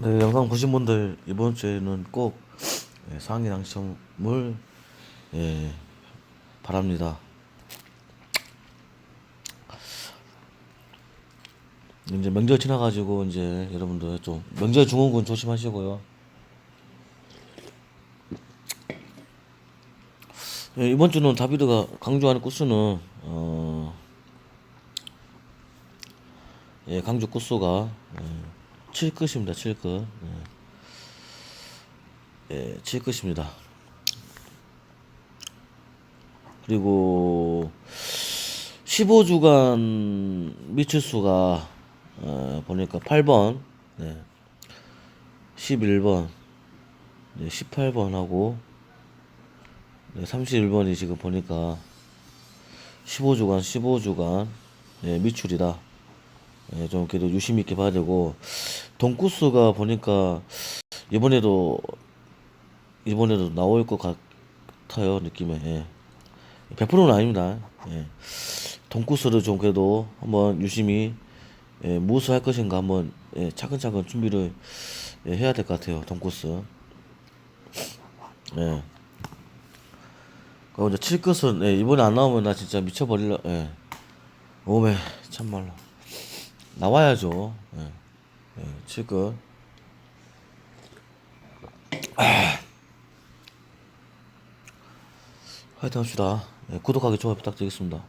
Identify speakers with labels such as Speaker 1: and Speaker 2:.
Speaker 1: 네, 영상 보신 분들 이번 주에는 꼭 예, 상위 당첨을 예, 바랍니다. 이제 명절 지나가지고 이제 여러분들 좀 명절 증후군 조심하시고요. 예, 이번 주는 다비드가 강조하는 코스는 어, 예, 강조 코스가 예, 7끝입니다. 7끝. 예, 예 7끝입니다. 그리고 15주간 미추수가 어, 보니까 8번, 네, 11번, 네, 18번 하고 네, 31번이 지금 보니까 15주간 15주간 예, 미출이다. 예, 좀 그래도 유심 있게 봐야 되고 돈구스가 보니까 이번에도 이번에도 나올 것 같아요 느낌에 예. 100%는 아닙니다. 예. 돈구스를 좀 그래도 한번 유심히 예, 무엇을 할 것인가 한번 예, 차근차근 준비를 예, 해야 될 것 같아요 돈구스. 예. 그리고 이제 칠 것은 예, 이번에 안 나오면 나 진짜 미쳐버릴라. 예. 오메 참말로 나와야죠. 예. 예, 칠 것. 아. 화이팅 합시다. 예, 구독하기 좋아요 부탁드리겠습니다.